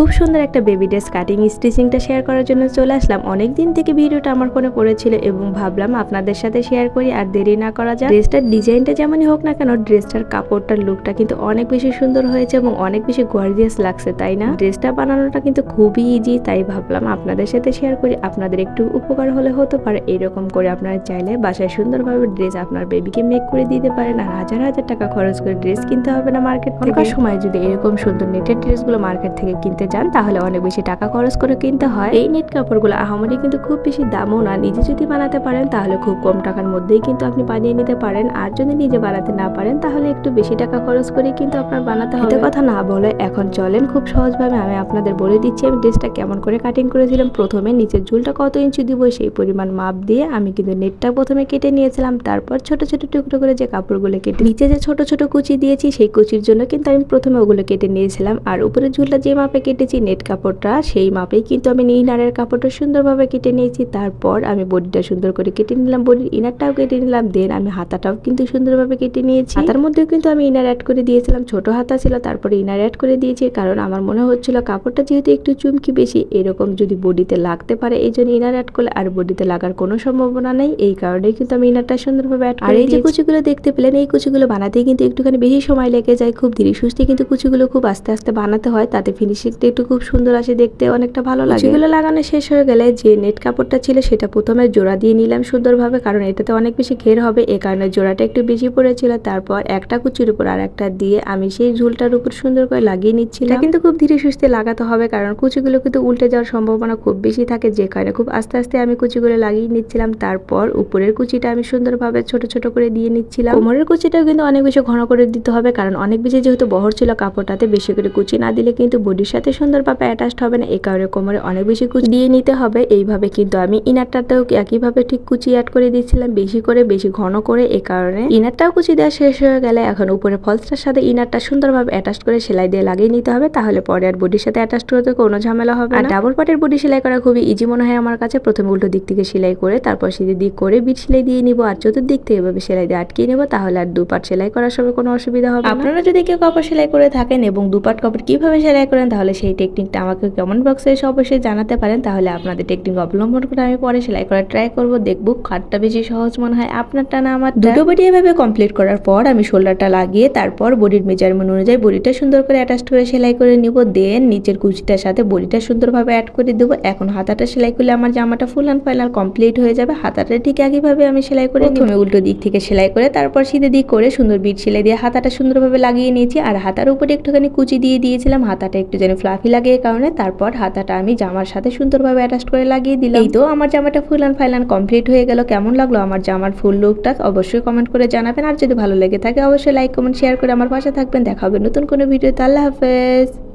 খুব সুন্দর একটা বেবি ড্রেস কাটিং স্টিচিংটা শেয়ার করার জন্য চলে আসলাম। অনেক দিন থেকে ভিডিওটা আমার ফোনে পড়েছিল এবং ভাবলাম আপনাদের সাথে শেয়ার করি আর দেরি না করা যায় ড্রেসটার ডিজাইনটা যেমনই হোক না কেন ড্রেসটার কাপড়টার লুকটা কিন্তু অনেক বেশি সুন্দর হয়েছে এবং অনেক বেশি গর্জিয়াস লাগছে তাই না? ড্রেসটা বানানোটা কিন্তু খুবই ইজি তাই ভাবলাম আপনাদের সাথে শেয়ার করি। আপনাদের একটু উপকার হলে হতে পারে এরকম করে আপনারা চাইলে বাসায় সুন্দরভাবে ড্রেস আপনার বেবিকে মেক করে দিতে পারেন আর হাজার হাজার টাকা খরচ করে ড্রেস কিনতে হবে না মার্কেট থেকে। সময় যদি এরকম সুন্দর নেটের ড্রেসগুলো মার্কেট থেকে কিনতে যান তাহলে অনেক বেশি টাকা খরচ করে কিনতে হয়। এই নেট কাপড়গুলো আহামরি কিন্তু খুব বেশি দামও না। নিজে যদি বানাতে পারেন তাহলে খুব কম টাকার মধ্যেই কিন্তু আপনি বানিয়ে নিতে পারেন। আর যদি নিজে বানাতে না পারেন তাহলে একটু বেশি টাকা খরচ করে কিন্তু আপনার বানাতে হবে। কথা না বলে এখন চলেন খুব সহজভাবে। আমি আপনাদের বলে দিচ্ছি আমি ড্রেসটা কেমন করে কাটিং করেছিলাম। প্রথমে নিচের ঝুলটা কত ইঞ্চি দিব সেই পরিমাণ মাপ দিয়ে আমি কিন্তু নেটটা প্রথমে কেটে নিয়েছিলাম। তারপর ছোট ছোট টুকরো করে যে কাপড়গুলো কেটে নিচে যে ছোট ছোট কুচি দিয়েছি সেই কুচির জন্য কিন্তু আমি প্রথমে ওগুলো কেটে নিয়েছিলাম। আর উপরে ঝুলটা যে মাপে কেটেছি নেট কাপড়টা সেই মাপেই কিন্তু আমি ইনারের কাপড়টা সুন্দরভাবে কেটে নিয়েছি। তারপর আমি বডিটা সুন্দর করে কেটে নিলাম বডির ইনারটাও কেটে নিলাম দেন আমি হাতাটাও কিন্তু সুন্দরভাবে কেটে নিয়েছি। তার মধ্যেও কিন্তু আমি ইনার অ্যাড করে দিয়েছিলাম ছোট হাতা ছিল তারপরে ইনার অ্যাড করে দিয়েছি কারণ আমার মনে হচ্ছিল কাপড়টা যেহেতু একটু চুমকি বেশি এরকম যদি বডিতে লাগতে পারে এই জন্য ইনার অ্যাড করলে আর বডিতে লাগার কোনো সম্ভাবনা নেই এই কারণেই কিন্তু আমি ইনারটা সুন্দরভাবে অ্যাড আর এই যে কুচিগুলো দেখতে পেলেন এই কুচিগুলো বানাতেই কিন্তু একটুখানি বেশি সময় লেগে যায় খুব ধীরে সুস্থে কিন্তু কুচিগুলো খুব আস্তে আস্তে বানাতে হয় তাতে ফিনিশিংটা একটু খুব সুন্দর আসে দেখতে অনেকটা ভালো লাগে। কুচিগুলো লাগানো শেষ হয়ে গেলে যে নেট কাপড়টা ছিল সেটা প্রথমে জোড়া দিয়ে নিলাম সুন্দরভাবে কারণ এটাতে অনেক বেশি ঘের হবে এ কারণে জোড়াটা একটু বেশি পড়েছিল। তারপর একটা কুচির উপর আর একটা দিয়ে আমি সেই ঝুলটার উপর সুন্দর করে লাগিয়ে নিচ্ছিলাম। কিন্তু খুব ধীরে সুস্থে লাগাতে হবে কারণ কুচিগুলো কিন্তু উল্টে যাওয়ার সম্ভাবনা খুব বেশি থাকে যে কারণে খুব আস্তে আস্তে আমি কুচিগুলো লাগিয়ে নিচ্ছিলাম। তারপর উপরের কুচিটা আমি সুন্দরভাবে ছোট ছোট করে দিয়ে নিচ্ছিলাম। কোমরের কুচিটাও কিন্তু অনেক বেশি ঘন করে দিতে হবে কারণ অনেক বেশি যেহেতু বহর ছিল কাপড়টাতে বেশি করে কুচি না দিলে কিন্তু বডির সাথে সুন্দরভাবে অ্যাটাচড হবে না এই কারণে কোমরে অনেক বেশি কুচি দিয়ে নিতে হবে। এইভাবে কিন্তু আমি ইনারটাতেও একইভাবে ঠিক কুচি অ্যাড করে দিচ্ছিলাম বেশি করে বেশি ঘন করে এই কারণে ইনারটাও কুচি দেওয়া শেষ হয়ে গেলে এখন উপরে ফলসটার সাথে ইনারটা সুন্দরভাবে অ্যাটাচ করে সেলাই দিয়ে লাগিয়ে নিতে হবে তাহলে পরে আর বডির সাথে অ্যাটাচ করতে কোনো ঝামেলা হবে না। ডাবল পাটের বডি সেলাই করা খুবই ইজি মনে হয় আমার কাছে। প্রথমে উল্টো দিক থেকে সেলাই করে তারপর সিধে দিক করে বিট সেলাই দিয়ে নিব আর চতুর্দিক থেকে এভাবে সেলাই দিয়ে আটকিয়ে নেব তাহলে আর দু পাট সেলাই করার সময় কোনো অসুবিধা হবে না। আপনারা যদি কেউ কাপড় সেলাই করে থাকেন এবং দু পাট কাপড় কীভাবে সেলাই করেন তাহলে সেই টেকনিকটা আমাকে কমেন্ট বক্সে এসে অবশ্যই জানাতে পারেন তাহলে আপনাদের টেকনিক অবলম্বন করে আমি পরে সেলাই করার ট্রাই করব। দেখব কাটটা বেশি সহজ মনে হয় আপনারটা না আমার দুটো বডি এভাবে কমপ্লিট করার পর আমি শোল্ডারটা লাগিয়ে তারপর বডির মেজারমেন্ট অনুযায়ী বডিটা সুন্দর করে অ্যাটাচ করে সেলাই করে নিব। দেন নিচের কুচিটার সাথে বডিটা সুন্দরভাবে অ্যাড করে দেবো। এখন হাতাটা সেলাই করলে আমার জামাটা ফুল অ্যান্ড ফাইনাল কমপ্লিট হয়ে যাবে। হাতাটা ঠিক একইভাবে আমি সেলাই করে প্রথমে উল্টো দিক থেকে সেলাই করে তারপর সিধে দিক করে সুন্দর বিট সেলাই দিয়ে হাতাটা সুন্দরভাবে লাগিয়ে নিয়েছি। আর হাতার উপরে একটুখানি কুচি দিয়ে দিয়েছিলাম। হাতাটা একটু যেন ফ্লাফি লাগে এই কারণে, তারপর হাতাটা আমি জামার সাথে সুন্দরভাবে অ্যাটাচ করে লাগিয়ে দিলাম। এই তো আমার জামাটা ফুল অ্যান্ড ফাইনাল কমপ্লিট হয়ে গেল। কেমন লাগল আমার জামার ফুল লুকটা অবশ্যই কমেন্ট করে জানাবেন। আর যদি ভালো লেগে থাকে, অবশ্যই লাইক কমেন্ট শেয়ার করে আমার পাশে থাকবেন। দেখা হবে নতুন কোনো ভিডিওতে আল্লাহ হাফেজ।